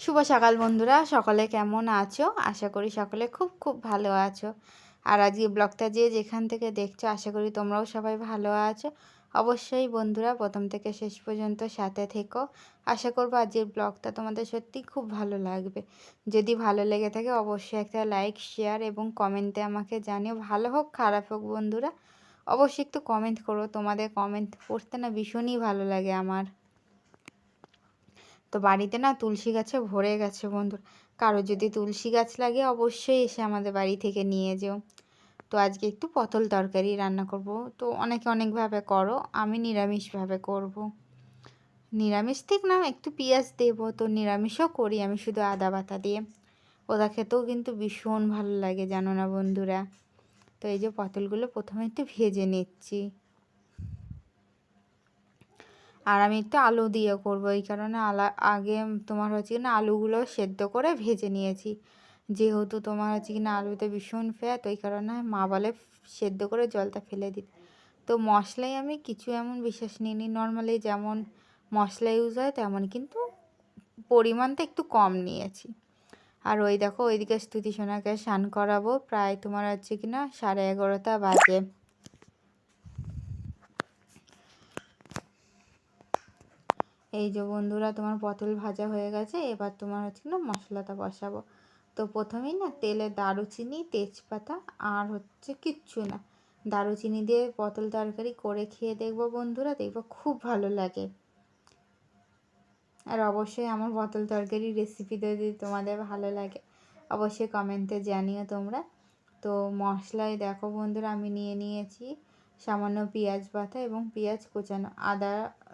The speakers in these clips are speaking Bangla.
শুভ সকাল বন্ধুরা, সকলে কেমন আছো? আশা করি সকলে খুব খুব ভালো আছো। আর আজকে ব্লগটা যে যেখান থেকে দেখছ, আশা করি তোমরাও সবাই ভালো আছো। অবশ্যই বন্ধুরা, প্রথম থেকে শেষ পর্যন্ত সাথে থেকো। আশা করব আজকের ব্লগটা তোমাদের সত্যি খুব ভালো লাগবে। যদি ভালো লেগে থাকে, অবশ্যই একটা লাইক, শেয়ার এবং কমেন্টে আমাকে জানিও। ভালো হোক, খারাপ হোক বন্ধুরা, অবশ্যই একটু কমেন্ট করো। তোমাদের কমেন্ট পড়তে না ভীষণই ভালো লাগে আমার। তো বাড়িতে না তুলসী গাছে ভরে গেছে বন্ধুর। কারও যদি তুলসী গাছ লাগে অবশ্যই এসে আমাদের বাড়ি থেকে নিয়ে যেও। তো আজকে একটু পটল তরকারি রান্না করব। তো অনেকে অনেকভাবে করো, আমি নিরামিষভাবে করব। নিরামিষ ঠিক না, একটু পেঁয়াজ দেবো তো নিরামিষও করি আমি শুধু আদা বাটা দিয়ে। ওটা খেতেও কিন্তু ভীষণ ভালো লাগে জানো না বন্ধুরা। তো এই যে পটলগুলো প্রথমে একটু ভেজে নিচ্ছি। আর আমি একটু আলু দিয়ে করব। এই কারণে আলা, আগে তোমার হচ্ছে কি না আলুগুলো সেদ্ধ করে ভেজে নিয়েছি। যেহেতু তোমার হচ্ছে কি না আলুতে ভীষণ ফ্যাট ওই কারণে মা বলে সেদ্ধ করে জলটা ফেলে দিই। তো মশলাই আমি কিছু এমন বিশেষ নিইনি। নর্মালি যেমন মশলা ইউজ হয়, তেমন কিন্তু পরিমাণটা একটু কম নিয়েছি। আর ওই দেখো, ওইদিকে স্তুতি সোনাকে স্নান করাবো। প্রায় তোমার হচ্ছে কি না সাড়ে এগারোটা বাজে। এই যে বন্ধুরা, তোমার পটল ভাজা হয়ে গেছে, এবার তোমার হচ্ছে না মশলাটা বসাবো। তো প্রথমেই না তেলে দারুচিনি, তেজপাতা আর হচ্ছে কিচ্ছু না। দারুচিনি দিয়ে পটল তরকারি করে খেয়ে দেখব বন্ধুরা, দেখব খুব ভালো লাগে। আর অবশ্যই আমার পটল তরকারি রেসিপি যদি তোমাদের ভালো লাগে, অবশ্যই কমেন্টে জানিও তোমরা। তো মশলায় দেখো বন্ধুরা, আমি নিয়ে নিয়েছি সামান্য পেঁয়াজ বাটা এবং পেঁয়াজ কোচানো। আদা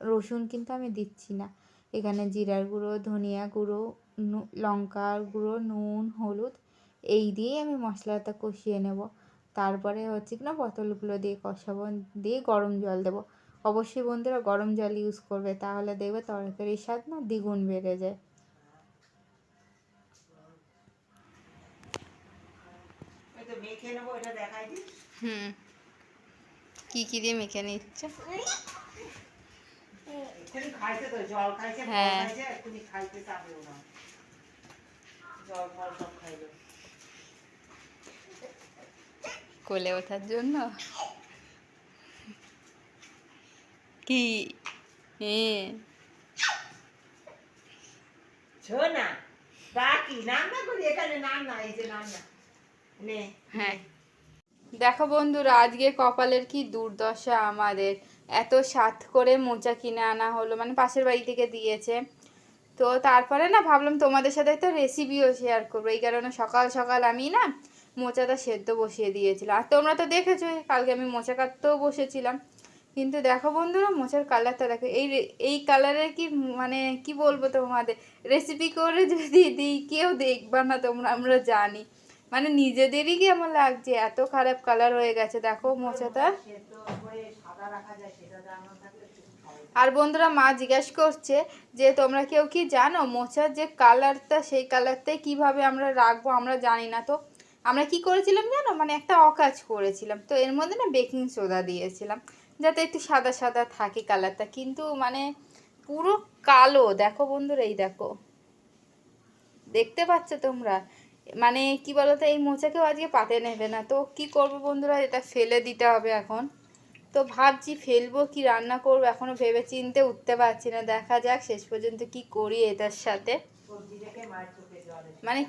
রসুন কিন্তু আমি দিচ্ছি না। এখানে জিরার গুঁড়ো ধনিয়া গুঁড়ো লঙ্কার গুঁড়ো নুন হলুদ এই দিয়েই আমি মশলাটা কষিয়ে নেব। তারপরে হচ্ছে কি না পটলগুলো দিয়ে কষাবো দিয়ে গরম জল দেবো। অবশ্যই বন্ধুরা গরম জল ইউজ করবে তাহলে দেখবে তরকারির স্বাদ না দ্বিগুণ বেড়ে যায়। হুম। কি কি দিয়ে মেখে নিচ্ছে? হ্যাঁ। কোলে ওঠার জন্য? কি? হ্যাঁ শোনা ডাকি রান্না করি এখানে রান্না এই যে রান্না। নে। হ্যাঁ। দেখো বন্ধুরা, আজকে কপালের কি দুর্দশা আমাদের। এত সাত করে মোচা কিনে আনা হলো মানে পাশের বাড়ি থেকে দিয়েছে। তো তারপরে না ভাবলাম তোমাদের সাথে একটা রেসিপিও শেয়ার করব। এই কারণে সকাল সকাল আমি না মোচাটা সেদ্ধ বসিয়ে দিয়েছিলাম। আর তোমরা তো দেখেছ, কালকে আমি মোচা কাটতেও বসেছিলাম। কিন্তু দেখো বন্ধুরা, মোচার কালারটা দেখো। এই এই কালারের কি মানে কি বলব তোমাদের? রেসিপি করে যদি দিই, কেউ দেখবা না তোমরা, আমরা জানি। মানে নিজেদেরই কেমন লাগছে? এত খারাপ কালার হয়ে গেছে, দেখো মোচাটা। সাদা। আর বন্ধুরা, মা জিজ্ঞেস করছে যে, তোমরা কেউ কি জানো মোচার যে কালারটা সেই কালারটাই কীভাবে আমরা রাখব? আমরা জানি না তো। আমরা কি করেছিলাম জানো? মানে একটা অকাজ করেছিলাম। তো এর মধ্যে না বেকিং সোডা দিয়েছিলাম, যাতে একটু সাদা সাদা থাকে কালারটা কিন্তু মানে পুরো কালো। দেখো বন্ধুরা, এই দেখো। দেখতে পাচ্ছ তোমরা? মানে কি বলতো, এই মোচাকেও আজকে পাতে নেবে না। তো কি করব বন্ধুরা, এটা ফেলে দিতে হবে এখন। তো ভাবছি ফেলব, কি রান্না করব, এখনও ভেবে চিনতে উঠতে পারছি না। দেখা যাক শেষ পর্যন্ত কি করি এটার সাথে। মানে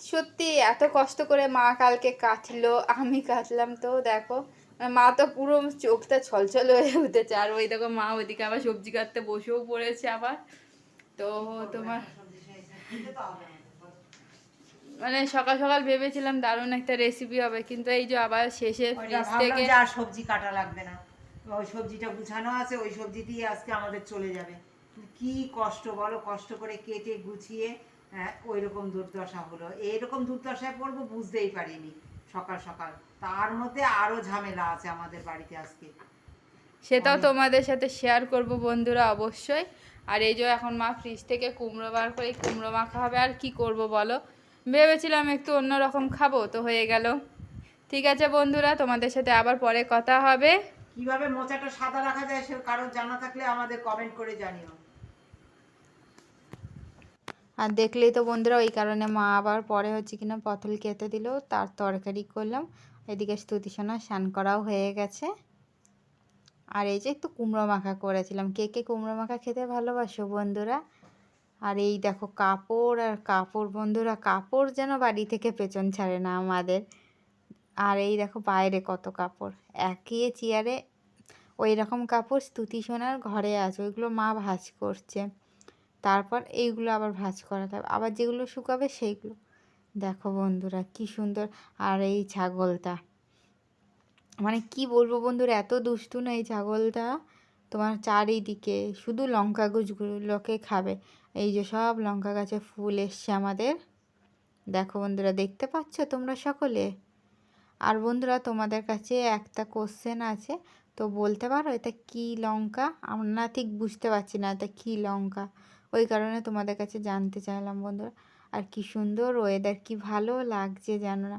সত্যি এত কষ্ট করে মা কালকে কাটলো, আমি কাটলাম তো, দেখো। মানে মা তো পুরো চোখটা ছলছল হয়ে উঠেছে। আর ওই দেখো মা ওইদিকে আবার সবজি কাটতে বসেও পড়েছে আবার। তো তোমার সবজি শেষ খেতে তো হবে আমাদের। মানে সকাল সকাল ভেবেছিলাম দারুণ একটা রেসিপি হবে কিন্তু এই যে আবার শেষে ফ্রিজ থেকে আর সবজি কাটা লাগবে না। ওই সবজিটা গুছানো আছে ওই সবজি দিয়ে আজকে আমাদের চলে যাবে। কি কষ্ট বলো কষ্ট করে কেটে গুছিয়ে ওই রকম দুর্দশা হলো। এইরকম দুর্দশায় পড়ব বুঝতেই পারিনি সকাল সকাল। তার মধ্যে আরও ঝামেলা আছে আমাদের বাড়িতে আজকে। সেটাও তোমাদের সাথে শেয়ার করব বন্ধুরা অবশ্যই। আর এই যে এখন মা ফ্রিজ থেকে কুমড়ো বার করে কুমড়ো মাখা হবে আর কি করব বলো? ভেবেছিলাম একটু অন্যরকম খাব তো হয়ে গেল। ঠিক আছে বন্ধুরা তোমাদের সাথে আবার পরে কথা হবে। কীভাবে মোচাটা সাদা রাখা যায় সে কারোর জানা থাকলে আমাদের কমেন্ট করে জানিও। আর দেখলেই তো বন্ধুরা ওই কারণে মা আবার পরে হচ্ছে কিনা পটল কেটে দিল তার তরকারি করলাম। এদিকে স্তুতিসোনা স্নান করাও হয়ে গেছে। আর এই যে একটু কুমড়ো মাখা করেছিলাম। কে কে কুমড়ো মাখা খেতে ভালোবাসো বন্ধুরা? আর এই দেখো কাপড় আর কাপড়, বন্ধুরা কাপড় যেন বাড়ি থেকে পেছন ছাড়ে না আমাদের। আর এই দেখো বাইরে কত কাপড় একই চেয়ারে ওই রকম কাপড় স্তুতি সোনার ঘরে আছে, ওইগুলো মা ভাঁজ করছে। তারপর এইগুলো আবার ভাঁজ করাতে হবে, আবার যেগুলো শুকাবে সেইগুলো। দেখো বন্ধুরা কি সুন্দর, আর এই ছাগলটা। মানে কি বলব বন্ধুরা, এত দুষ্টু না এই ছাগলটা। তোমার চারিদিকে শুধু লঙ্কা গাছগুলোকে খাবে। এই যে সব লঙ্কা গাছে ফুল এসছে আমাদের। দেখো বন্ধুরা, দেখতে পাচ্ছ তোমরা সকলে? আর বন্ধুরা, তোমাদের কাছে একটা কোশ্চেন আছে। তো বলতে পারো, এটা কি লঙ্কা? আমরা না ঠিক বুঝতে পারছি না এটা কি লঙ্কা। ওই কারণে তোমাদের কাছে জানতে চাইলাম বন্ধুরা, আর কি সুন্দর ওয়েদার কি ভালো লাগছে জানো না।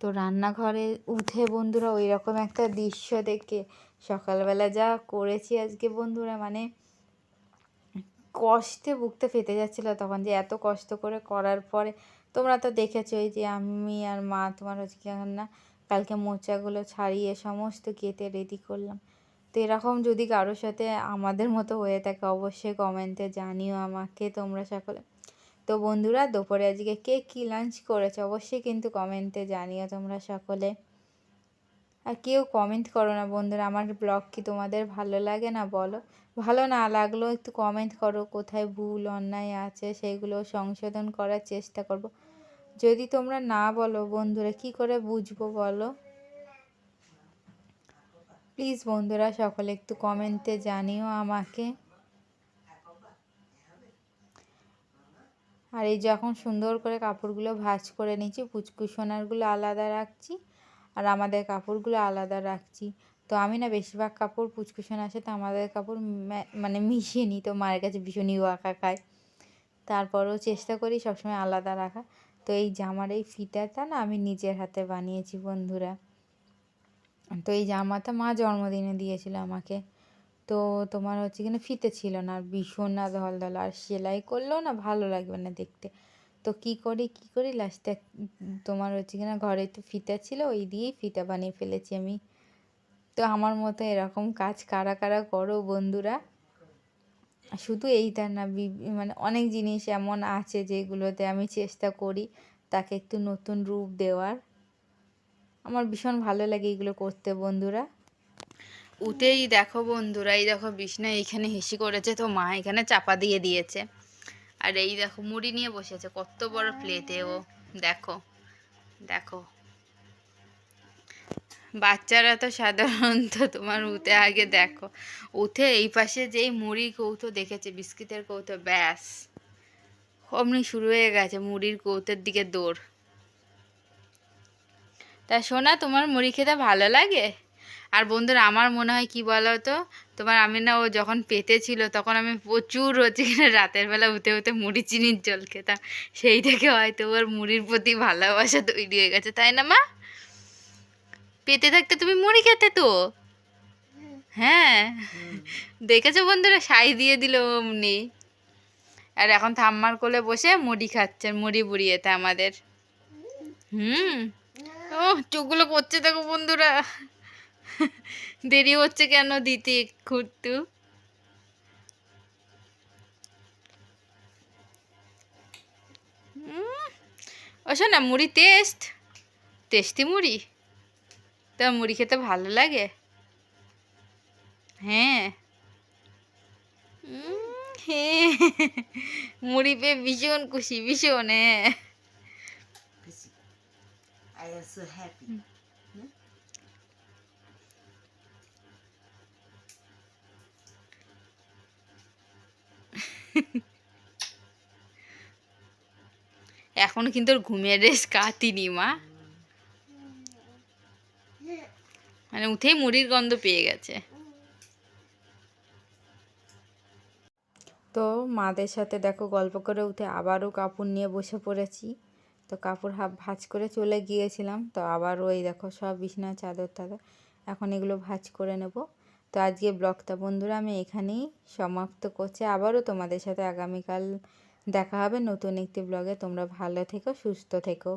তো রান্নাঘরে উঠে বন্ধুরা ওই রকম একটা দৃশ্য দেখে সকালবেলা যা করেছি আজকে বন্ধুরা মানে কষ্টে বুকতে ফেটে যাচ্ছিল তখন যে এত কষ্ট করে করার পরে। তোমরা তো দেখেছোই যে আমি আর মা তোমার হচ্ছে না কালকে মোচাগুলো ছাড়িয়ে সমস্ত কেটে রেডি করলাম। তো এরকম যদি কারোর সাথে আমাদের মতো হয়ে থাকে অবশ্যই কমেন্টে জানিও আমাকে, তোমরা সকলে। তো বন্ধুরা, দুপুরে আজকে কে কী লাঞ্চ করেছে অবশ্যই কিন্তু কমেন্টে জানিও তোমরা সকলে। আর কেউ কমেন্ট করো না বন্ধুরা, আমার ব্লগ কি তোমাদের ভালো লাগে না বলো? ভালো না লাগলেও একটু কমেন্ট করো, কোথায় ভুল, অন্যায় আছে, সেগুলো সংশোধন করার চেষ্টা করব। যদি তোমরা না বলো বন্ধুরা, কি করে বুঝব বলো? প্লিজ বন্ধুরা, সকলে একটু কমেন্টে জানিও আমাকে। আর এই যখন সুন্দর করে কাপড়গুলো ভাঁজ করে নিচ্ছি পুচকুসোনারগুলো আলাদা রাখছি আর আমাদের কাপড়গুলো আলাদা রাখছি। তো আমি না বেশিরভাগ কাপড় পুচকুসোনার সাথে আমাদের কাপড় মানে মিশিয়ে নিই তো মায়ের কাছে ভীষণই ওয়াকা খায়। তারপরেও চেষ্টা করি সবসময় আলাদা রাখা। তো এই জামার এই ফিতাটা না আমি নিজের হাতে বানিয়েছি বন্ধুরা। তো এই জামাটা মা জন্মদিনে দিয়েছিল আমাকে। তো তোমার হচ্ছে কিনা ফিতে ছিল না। আর ভীষণ না ধল ধল আর সেলাই করলেও না ভালো লাগবে না দেখতে। তো কি করি কি করি? লাস্টে তোমার হচ্ছে কিনা ঘরে তো ফিতা ছিল, ওই দিয়েই ফিতা বানিয়ে ফেলেছি আমি। তো আমার মতো এরকম কাজ কারা কারা করো বন্ধুরা? শুধু এইটা না মানে অনেক জিনিস এমন আছে যেগুলোতে আমি চেষ্টা করি তাকে একটু নতুন রূপ দেওয়ার। আমার ভীষণ ভালো লাগে এগুলো করতে বন্ধুরা। উঠেই দেখো বন্ধুরা, এই দেখো বিষ্ণা এইখানে হেসি করেছে তো মা এখানে চাপা দিয়ে দিয়েছে। আর এই দেখো মুড়ি নিয়ে বসে আছে, কত বড় প্লেটে ও। দেখো দেখো। বাচ্চারা তো সাধারণত তোমার উঠে আগে দেখো, উঠে এই পাশে যেই মুড়ির কৌটো দেখেছে, বিস্কিটের কৌটো, ব্যাস। অমনি শুরু হয়ে গেছে মুড়ির কৌতের দিকে দৌড়। তা শোনা তোমার মুড়ি খেতে ভালো লাগে? আর বন্ধুরা, আমার মনে হয় কি বলো তো তোমার আমি না ও যখন পেটে ছিল, তখন আমি প্রচুর হচ্ছে কিনা রাতের বেলা উঠে উঠে মুড়ি চিনির জল খেতাম। সেই থেকে হয়তো ওর মুড়ির প্রতি ভালোবাসা তৈরি হয়ে গেছে, তাই না মা? পেটে থাকতে তুমি মুড়ি খেতে তো? হ্যাঁ। দেখেছ বন্ধুরা, সাই দিয়ে দিল অমনি। আর এখন থাম্মার কোলে বসে মুড়ি খাচ্ছে, মুড়ি বুড়িয়েতে আমাদের। হুম। ও, চোখগুলো করছে দেখো বন্ধুরা। দেরি হচ্ছে কেন দিতে একটু? ও শোনা মুড়ি টেস্ট। টেস্টি মুড়ি? তা মুড়ি খেতে ভালো লাগে? হ্যাঁ। হ্যাঁ। মুড়ি পেয়ে ভীষণ খুশি ভীষণ হ্যাঁ। খুশি আই আর সো এখনও কিন্তু ওর ঘুমের রেস কাটিনি, মা। মানে উঠেই মুড়ির গন্ধ পেয়ে গেছে। তো মাদের সাথে দেখো গল্প করে উঠে আবারও কাপড় নিয়ে বসে পড়েছি। তো কাপড় হাফ ভাঁজ করে চলে গিয়েছিলাম। তো আবারও ওই দেখো সব বিছনা চাদর টাদর এখন এগুলো ভাঁজ করে নেব। তো আজকে ব্লগটা বন্ধুরা আমি এখানেই সমাপ্ত করছি। আবারও তোমাদের সাথে আগামীকাল দেখা হবে নতুন একটি ব্লগে। তোমরা ভালো থেকো, সুস্থ থেকো।